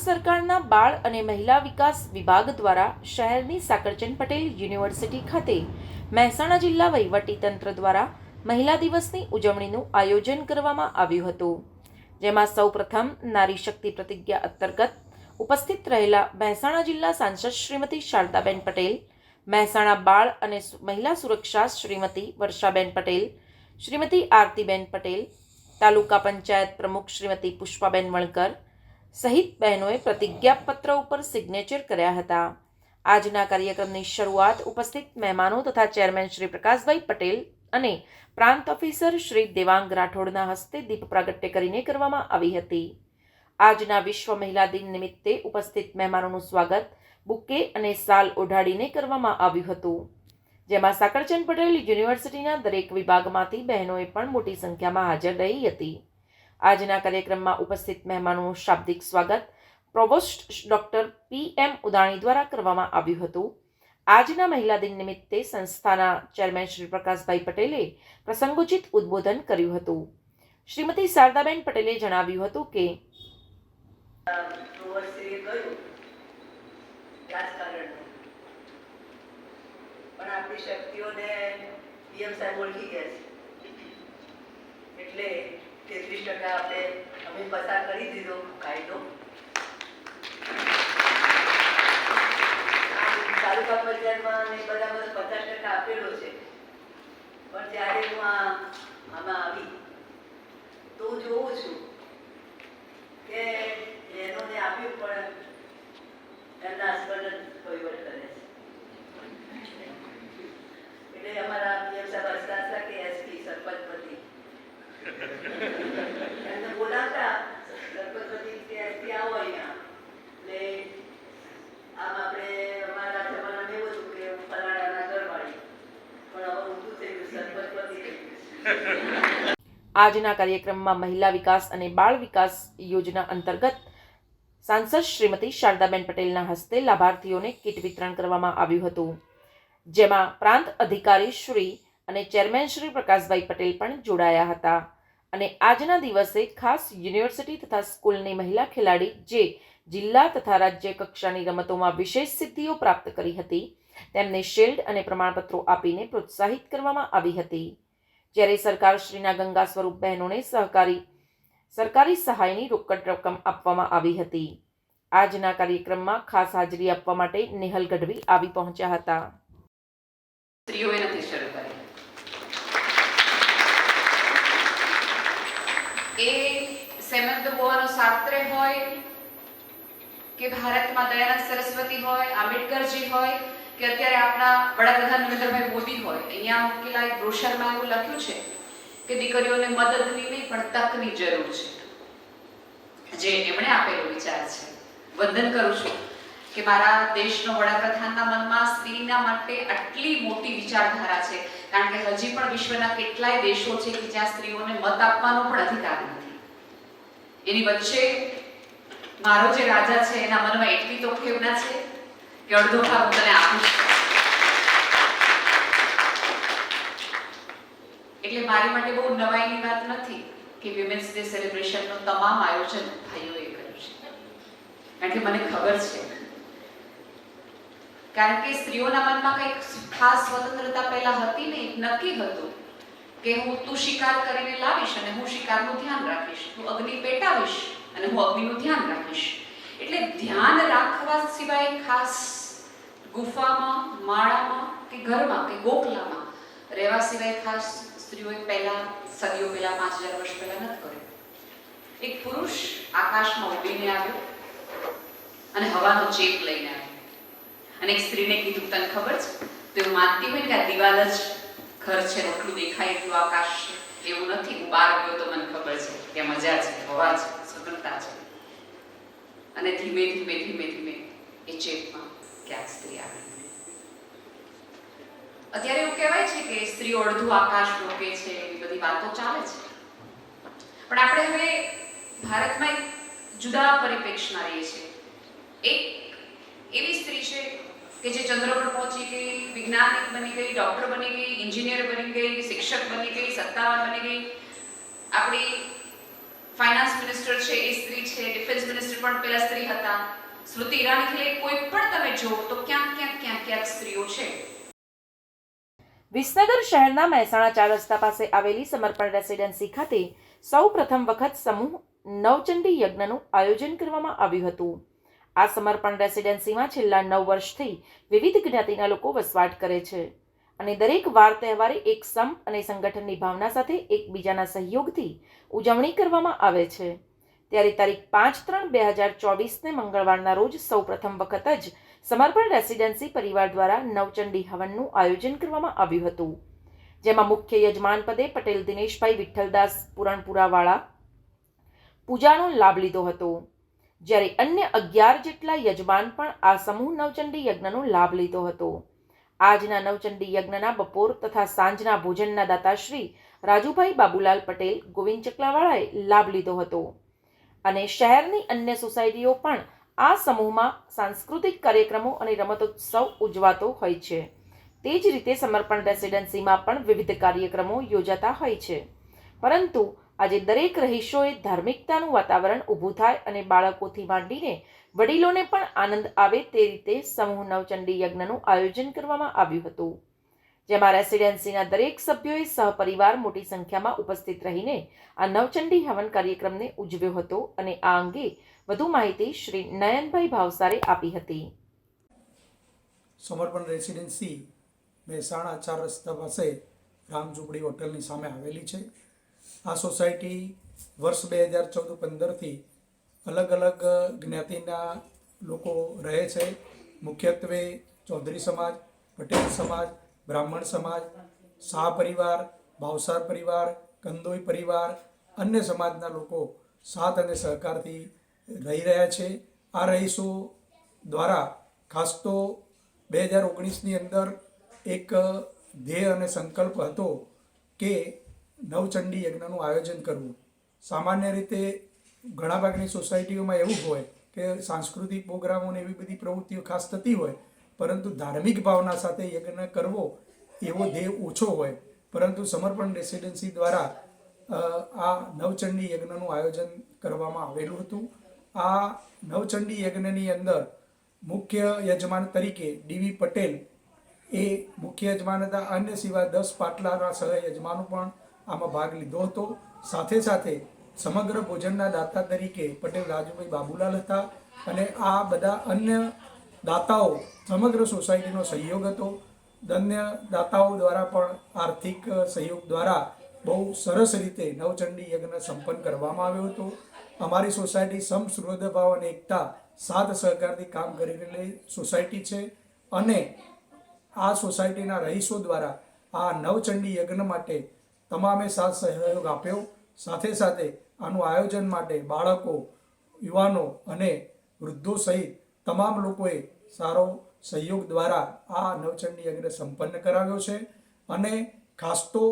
સરકારના બાળ અને મહિલા વિકાસ વિભાગ દ્વારા શહેરની સાકરચંદ પટેલ યુનિવર્સિટી ખાતે મહેસાણા જિલ્લા વહીવટીતંત્ર દ્વારા મહિલા દિવસની ઉજવણીનું આયોજન કરવામાં આવ્યું હતું, જેમાં સૌપ્રથમ નારી શક્તિ પ્રતિજ્ઞા અંતર્ગત ઉપસ્થિત રહેલા મહેસાણા જિલ્લા સાંસદ શ્રીમતી શારદાબેન પટેલ, મહેસાણા બાળ અને મહિલા સુરક્ષા શ્રીમતી વર્ષાબેન પટેલ, શ્રીમતી આરતીબેન પટેલ, તાલુકા પંચાયત પ્રમુખ શ્રીમતી પુષ્પાબેન વણકર સહિત બહેનોએ પ્રતિજ્ઞાપત્ર ઉપર સિગ્નેચર કર્યા હતા. આજના કાર્યક્રમની શરૂઆત ઉપસ્થિત મહેમાનો તથા ચેરમેન શ્રી પ્રકાશભાઈ પટેલ અને પ્રાંત ઓફિસર શ્રી દેવાંગ રાઠોડના હસ્તે દીપ પ્રાગટ્ય કરીને કરવામાં આવી હતી. આજના વિશ્વ મહિલા દિન નિમિત્તે ઉપસ્થિત મહેમાનોનું સ્વાગત બુકે અને સાલ ઓઢાડીને કરવામાં આવ્યું હતું. જેમાં સાકરચંદ પટેલ યુનિવર્સિટીના દરેક વિભાગમાંથી બહેનોએ પણ મોટી સંખ્યામાં હાજર રહી હતી. આજના કાર્યક્રમમાં ઉપસ્થિત મહેમાનોનું શાબ્દિક સ્વાગત પ્રોવોસ્ટ ડોક્ટર પી એમ ઉદાણી દ્વારા કરવામાં આવ્યું હતું. આજના મહિલા દિન નિમિત્તે સંસ્થાના ચેરમેન શ્રી પ્રકાશભાઈ પટેલે પ્રસંગોચિત ઉદ્બોધન કર્યું હતું. શ્રીમતી શારદાબેન પટેલે જણાવ્યું હતું કે આપણી શક્તિઓને પીએમ સાહેબ ઓળખી ગયા છે. એટલે તેત્રીસ ટકા આપણે, અમે પસાર કરી દીધો કાયદો. તાલુકા પંચાયતમાં ને બરાબર પચાસ ટકા આપેલો છે. પણ જ્યારે હું આમાં આવી, તો જોઉં છું કે બહેનોને આપ્યું પણ એમના હસબન્ડ વહીવટ કરે છે. એટલે અમારા પીએમ સાહેબ હસતા હસતા કે એસપી સરપંચપતિ આજના કાર્યક્રમમાં મહિલા વિકાસ અને બાળ વિકાસ યોજના અંતર્ગત સાંસદ શ્રીમતી શારદાબેન પટેલના હસ્તે લાભાર્થીઓને કીટ વિતરણ કરવામાં આવ્યું હતું. જેમાં પ્રાંત અધિકારી શ્રી અને ચેરમેન શ્રી પ્રકાશભાઈ પટેલ પણ જોડાયા હતા. અને આજના દિવસે ખાસ યુનિવર્સિટી તથા સ્કૂલની મહિલા ખેલાડી જે જિલ્લા તથા રાજ્ય કક્ષાની રમતોમાં વિશેષ સિદ્ધિઓ પ્રાપ્ત કરી હતી, તેમને શિલ્ડ અને પ્રમાણપત્રો આપીને પ્રોત્સાહિત કરવામાં આવી હતી. જ્યારે સરકારશ્રીના ગંગા સ્વરૂપ બહેનોને સહકારી, સરકારી સહાયની રોકડ રકમ આપવામાં આવી હતી. આજના કાર્યક્રમમાં ખાસ હાજરી આપવા માટે નેહલ ગઢવી આવી પહોંચ્યા હતા. સ્ત્રીઓએ નથી શરૂ કરી. એ સેમંત ગોવાનો સાત્રે હોય કે ભારતમાં દયાનંદ સરસ્વતી હોય, આંબેડકરજી હોય કે અત્યારે આપણા વડાપ્રધાન નરેન્દ્રભાઈ મોદી હોય. અહીંયા મૂકેલા એક બ્રોશરમાં એવું લખ્યું છે કે દીકરીઓને મદદની નહીં, પણ તકની જરૂર છે. જે એમણે આપેલો વિચાર છે. વંદન કરું છું. કે મારા દેશનો વડાપ્રધાનના મનમાં સ્ત્રીના માટે આટલી મોટી વિચારધારા છે. કારણ કે હજી પણ વિશ્વના કેટલાય દેશો છે કે જ્યાં સ્ત્રીઓને મત આપવાનો પણ અધિકાર નથી. એની વચ્ચે મારો જે રાજા છે, એના મનમાં એટલી તો ખેવના છે કે અડધો ભાગ હું તને આપું છું. એટલે મારી માટે બહુ નવાઈની વાત નથી કે વિમેન્સ ડે સેલિબ્રેશનનું તમામ આયોજન ભાઈઓએ કર્યું છે. કારણ કે મને ખબર છે. કારણ કે સ્ત્રીઓના મનમાં કંઈક ખાસ સ્વતંત્રતા પહેલા હતી ને નક્કી હતું કે હું તું શિકાર કરીને લાવીશ અને હું શિકારનું ધ્યાન રાખીશ. હું અગ્નિ પેટાવીશ અને હું અગ્નિનું ધ્યાન રાખીશ. એટલે ધ્યાન રાખવા સિવાય ખાસ ગુફામાં, માળામાં કે ઘરમાં કે ગોખલામાં રહેવા સિવાય ખાસ સ્ત્રીઓએ પહેલા સદીઓ પહેલા પાંચ હજાર વર્ષ પહેલા નથી કર્યું. એક પુરુષ આકાશમાં ઉડીને આવ્યો અને હવાનો ચેપ લઈને આવ્યો. અને એક સ્ત્રીને કીધું, તને ખબર છે? તો માનતી હોય કે આ દિવાલ જ ઘર છે રોટલું દેખાય એટલું આકાશ છે? એવું નથી. હું બહાર ગયો તો મને ખબર છે કે મજા છે, હવા છે સ્વતંત્રતા છે. અને ધીમે ધીમે ધીમે ધીમે એ ચેપમાં ક્યાંક સ્ત્રી આવી અત્યારે એવું કહેવાય છે કે સ્ત્રીઓ અડધું આકાશ રોકે છે, એવી બધી વાતો ચાલે છે. પણ આપણે હવે ભારતમાં એક જુદા પરિપ્રેક્ષમાં રહીએ છીએ. એક એવી સ્ત્રી છે કે જે ચંદ્ર પર પહોંચી ગઈ, વૈજ્ઞાનિક બની ગઈ ડૉક્ટર બની ગઈ એન્જિનિયર બની ગઈ, શિક્ષક બની ગઈ, સત્તાવાર બની ગઈ. આપણી ફાઇનાન્સ મિનિસ્ટર છે, એ સ્ત્રી છે ડિફેન્સ મિનિસ્ટર પણ પેલા સ્ત્રી હતા. સ્મૃતિ ઈરાનીથી લઈ કોઈ પણ તમે જુઓ તો ક્યાંક ક્યાંક ક્યાંક ક્યાંક સ્ત્રીઓ છે. વિસનગર શહેરના મહેસાણા ચાર રસ્તા પાસે આવેલી સમર્પણ રેસિડેન્સી ખાતે સૌ પ્રથમ વખત સમૂહ નવચંડી યજ્ઞનું આયોજન કરવામાં આવ્યું હતું. આ સમર્પણ રેસિડેન્સીમાં છેલ્લા નવ વર્ષથી વિવિધ જ્ઞાતિના લોકો વસવાટ કરે છે અને દરેક વાર તહેવારે એક સમ અને સંગઠનની ભાવના સાથે એકબીજાના સહયોગથી ઉજવણી કરવામાં આવે છે. ત્યારે તારીખ પાંચ ત્રણ બે હજાર ચોવીસને મંગળવારના રોજ સૌ પ્રથમ વખત જ સમર્પણ રેસિડેન્સી પરિવાર દ્વારા નવચંડી હવનનું આયોજન કરવામાં આવ્યું હતું. જેમાં મુખ્ય યજમાન પદે પટેલ દિનેશભાઈ વિઠ્ઠલદાસ પુરણપુરાવાળા પૂજાનો લાભ લીધો હતો. જ્યારે અન્ય અગિયાર જેટલા યજમાન પણ આ સમૂહ નવચંડી યજ્ઞનો લાભ લીધો હતો. આજના નવચંડી યજ્ઞના બપોર તથા સાંજના ભોજનના દાતાશ્રી રાજુભાઈ બાબુલાલ પટેલ ગોવિંદ ચકલાવાળાએ લાભ લીધો હતો. અને શહેરની અન્ય સોસાયટીઓ પણ આ સમૂહમાં સાંસ્કૃતિક કાર્યક્રમો અને રમતોત્સવ ઉજવાતો હોય છે. તે જ રીતે સમર્પણ રેસિડેન્સીમાં પણ વિવિધ કાર્યક્રમો યોજાતા હોય છે. પરંતુ આજે દરેક રહીશોએ ધાર્મિકતાનું વાતાવરણ ઊભું થાય અને બાળકોથી માંડીને વડીલોને પણ આનંદ આવે તે રીતે સમૂહ નવચંડી યજ્ઞનું આયોજન કરવામાં આવ્યું હતું. જેમાં રેસિડેન્સીના દરેક સભ્યોએ સહપરિવાર મોટી સંખ્યામાં ઉપસ્થિત રહીને આ નવચંડી હવન કાર્યક્રમને ઉજવ્યો હતો અને આ અંગે વધુ માહિતી શ્રી નયનભાઈ ભાવસારે આપી હતી. સમર્પણ રેસિડેન્સી મહેસાણા ચાર રસ્તા પાસે રામઝૂંપડી હોટલની સામે આવેલી છે. આ સોસાયટી વર્ષ બે હજાર ચૌદ પંદરથી અલગ અલગ જ્ઞાતિના લોકો રહે છે. મુખ્યત્વે ચૌધરી સમાજ, પટેલ સમાજ, બ્રાહ્મણ સમાજ, શાહ પરિવાર, ભાવસાર પરિવાર, કંદોઈ પરિવાર, અન્ય સમાજના લોકો સાથ અને સહકારથી રહી રહ્યા છે. આ રહીશો દ્વારા ખાસ તો બે હજાર ઓગણીસની અંદર એક ધ્યેય અને સંકલ્પ હતો કે નવચંડી યજ્ઞનું આયોજન કરવું. સામાન્ય રીતે ઘણા ભાગની સોસાયટીઓમાં એવું હોય કે સાંસ્કૃતિક પ્રોગ્રામો ને એવી બધી પ્રવૃત્તિઓ ખાસ થતી હોય, પરંતુ ધાર્મિક ભાવના સાથે યજ્ઞ કરવો એવો ધ્યેય ઓછો હોય. પરંતુ સમર્પણ રેસિડેન્સી દ્વારા આ નવચંડી યજ્ઞનું આયોજન કરવામાં આવેલું હતું. આ નવચંડી યજ્ઞની અંદર મુખ્ય યજમાન તરીકે ડીવી પટેલ એ મુખ્ય યજમાન હતા. અન્ય સિવાય દસ પાટલાના સહ યજમાનો પણ આમાં ભાગ લીધો હતો. સાથે સાથે સમગ્ર ભોજનના દાતા તરીકે પટેલ રાજુભાઈ બાબુલાલ હતા અને આ બધા અન્ય દાતાઓ સમગ્ર સોસાયટીનો સહયોગ હતો. અન્ય દાતાઓ દ્વારા પણ આર્થિક સહયોગ દ્વારા બહુ સરસ રીતે નવચંડી યજ્ઞ સંપન્ન કરવામાં આવ્યો હતો. અમારી સોસાયટી સમ ભાવ અને એકતા સાથ સહકારથી કામ કરી રહેલી સોસાયટી છે અને આ સોસાયટીના રહીશો દ્વારા આ નવચંડી યજ્ઞ માટે તમામે સાથ સહયોગ આપ્યો. સાથે સાથે આનું આયોજન માટે બાળકો, યુવાનો અને વૃદ્ધો સહિત તમામ લોકોએ સારો સહયોગ દ્વારા આ નવચંડી યજ્ઞ સંપન્ન કરાવ્યો છે અને ખાસ તો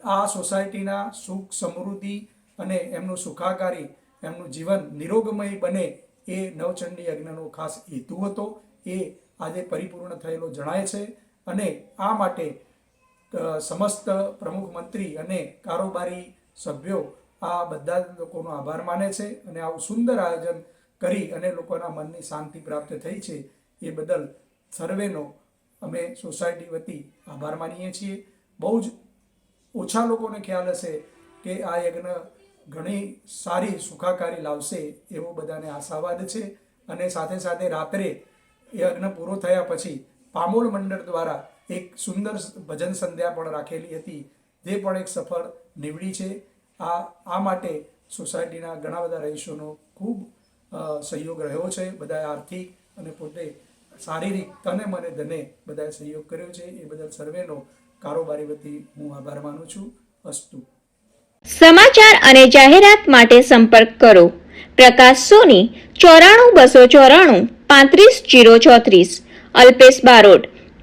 આ સોસાયટીના સુખ સમૃદ્ધિ અને એમનું સુખાકારી, એમનું જીવન નિરોગમય બને એ નવચંડી યજ્ઞનો ખાસ હેતુ હતો. એ આજે પરિપૂર્ણ થયેલો જણાય છે અને આ માટે સમસ્ત પ્રમુખ મંત્રી અને કારોબારી સભ્યો આ બધા જ લોકોનો આભાર માને છે અને આવું સુંદર આયોજન કરી અને લોકોના મનની શાંતિ પ્રાપ્ત થઈ છે એ બદલ સર્વેનો અમે સોસાયટી વતી આભાર માનીએ છીએ. બહુ જ ઓછા લોકોને ખ્યાલ હશે કે આ યજ્ઞ ઘણી સારી સુખાકારી લાવશે એવો બધાને આશાવાદ છે અને સાથે સાથે રાત્રે યજ્ઞ પૂરો થયા પછી પામોલ મંડળ દ્વારા એક સુંદર ભજન સંધ્યા પણ રાખેલી હતી, જે પણ એક સફળ નીવડી છે. આ આ માટે સોસાયટીના ઘણા બધા રહીશોનો ખૂબ સહયોગ રહ્યો છે બધા આર્થિક અને પોતે શારીરિક તને મને ધને બધાએ સહયોગ કર્યો છે. એ બદલ સર્વેનો કારોબારી વતી હું આભાર માનું છું. અસ્તુ. સમાચાર અને જાહેરાત માટે સંપર્ક કરો. પ્રકાશ સોની, ચોરાણું બસો ચોરાણું પાંત્રીસ જીરો ચોત્રીસ, અલ્પેશ બારોટ.